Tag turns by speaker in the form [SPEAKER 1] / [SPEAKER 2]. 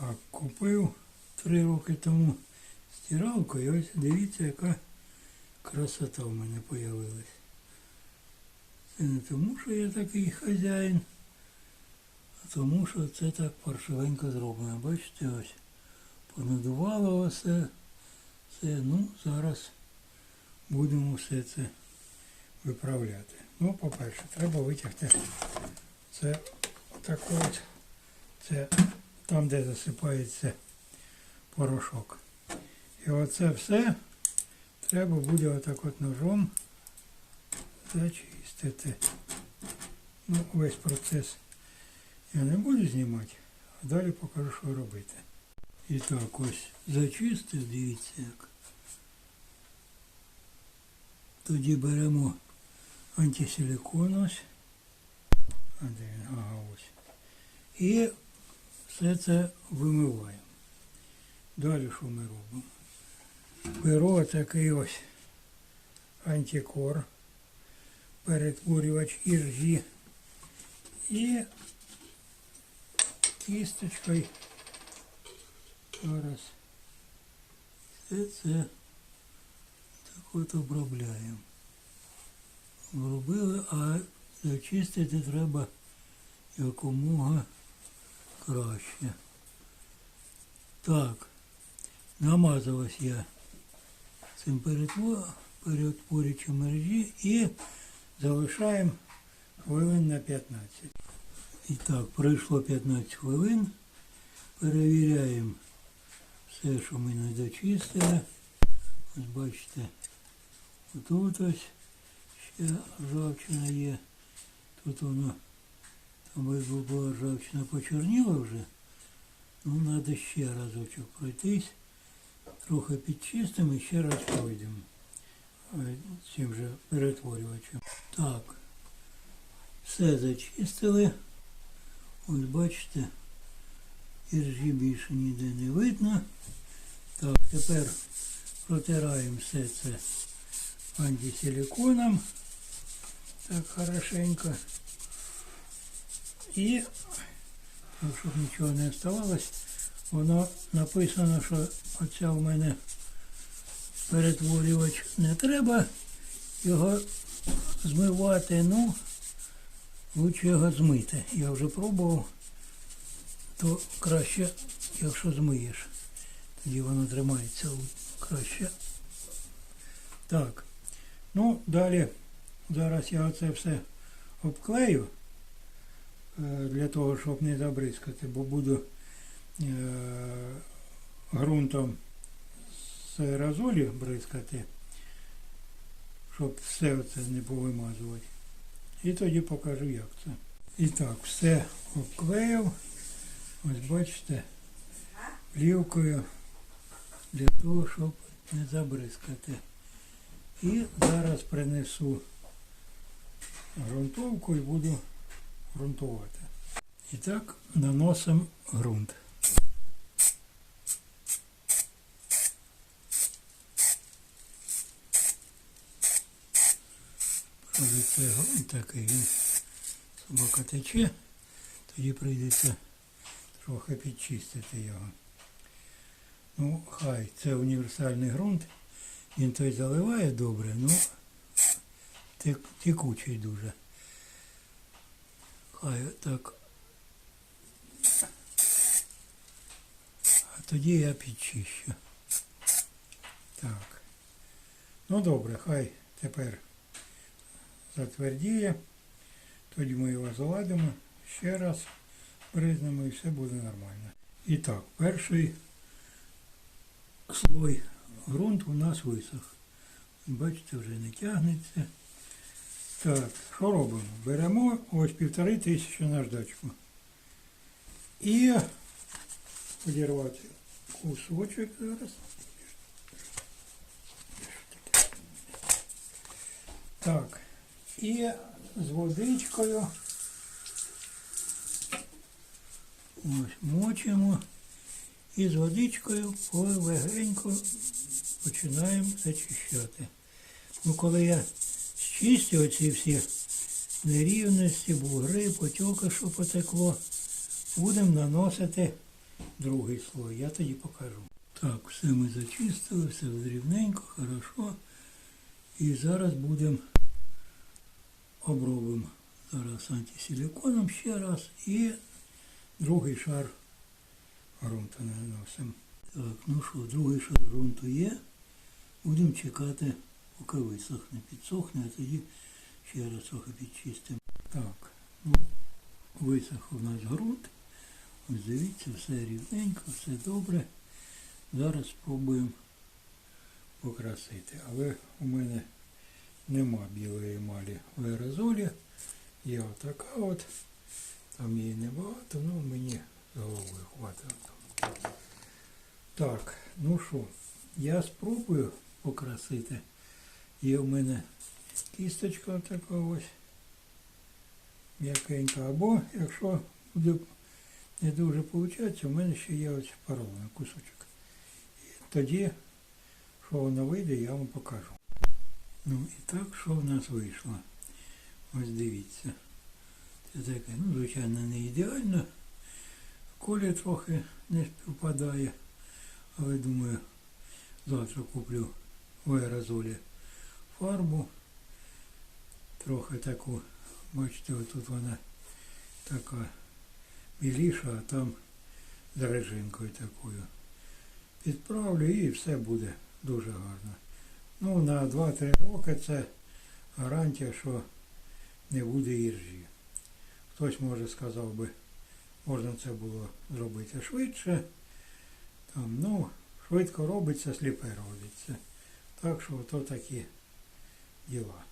[SPEAKER 1] Так, купив три роки тому стиралку і ось дивіться, яка красота в мене появилась. Це не тому, що я такий хазяїн, а тому, що це так паршивенько зроблено. Бачите, ось понадувало все. Все, ну, зараз будемо все це виправляти. Ну, по-перше, треба витягти це отаке от, це там, де засипається порошок. І оце все треба буде отак от ножом зачистити. Ну, весь процес я не буду знімати, а далі покажу, що робити. І так, ось зачистив, дивіться як. Тоді беремо антисиликон ось. А де він? Ага, ось. І все це вимиваємо. Далі що ми робимо? Беру такий ось антикор, перетворювач іржі і кісточкою зараз все це так от обробляємо. Обробили, а зачистити треба якомога краще. Так, намазалась я цим перетворюючим мережі і залишаємо хвилин на 15. І так, пройшло 15 хвилин. Перевіряємо все, що ми не дочистили. Ось бачите, отут ось ще ржавчина є. Тут воно, якби була ржавчина почорніла вже. Ну, треба ще разочок пройтись. Трохи підчистимо і ще раз пройдемо. е, Цим же перетворювачем. Так. Все зачистили. Ось бачите, іржі більше ніде не видно. Так, тепер протираємо все це антисиликоном. Так хорошенько. І, так, щоб нічого не оставалось, воно написано, що оця в мене перетворювач не треба його змивати, ну лучше його змити. Я вже пробував, то краще, якщо змиєш. Тоді воно тримається краще. Так. Ну, далі зараз я оце все обклею для того, щоб не забризкати, бо буду е, ґрунтом з аерозолі бризкати, щоб все це не повимазувати. І тоді покажу, як це. І так, все обклеїв. Ось бачите, плівкою для того, щоб не забризкати. І зараз принесу ґрунтовку і буду ґрунтувати. І так наносимо ґрунт. Коли це ґрунт такий, він собака тече, тоді прийдеться трохи підчистити його. Ну, хай, це універсальний ґрунт. Він той заливає добре, ну текучий дуже. Хай так. А тоді я підчищу. Так. Ну добре, хай тепер затвердіє. Тоді ми його заладимо, ще раз бризнемо і все буде нормально. І так, перший слой ґрунт у нас висох. Бачите, вже не тягнеться. Так, що робимо? Беремо ось півтори тисячі наждачку. І подірвати кусочок зараз. Так. І з водичкою ось мочимо. І з водичкою полегенько починаємо зачищати. Ну, коли я зчистю оці всі нерівності, бугри, потьоки, що потекло, будемо наносити другий слой, я тоді покажу. Так, все ми зачистили, все рівненько, хорошо. І зараз будемо обробимо зараз антисиліконом ще раз і другий шар ґрунту наносимо. Так, ну що, другий шар ґрунту є. Будемо чекати, поки висохне, підсохне, а тоді ще раз трохи підчистимо. Так, ну, висох у нас ґрунт. Ось дивіться, все рівненько, все добре. Зараз спробуємо покрасити. Але у мене нема білої емалі в аерозолі. Є отака от. Там її небагато, ну мені головою хватить. Так, ну що, я спробую покрасити. Є в мене кісточка така ось м'якенька. Або якщо буде не дуже виходить, у мене ще є ось порваний кусочок. І тоді, що воно вийде, я вам покажу. Ну і так, що в нас вийшло. Ось дивіться. Це таке, ну, звичайно, не ідеально. Колір трохи не співпадає. Але думаю, завтра куплю в аерозолі фарбу. Трохи таку, бачите, отут вона така біліша, а там з режинкою такою. Підправлю і все буде дуже гарно. Ну, на 2-3 роки це гарантія, що не буде іржі. Хтось може сказав би, можна це було зробити швидше. Там, ну, швидко робиться, сліпе родиться. Так що то такі 有啊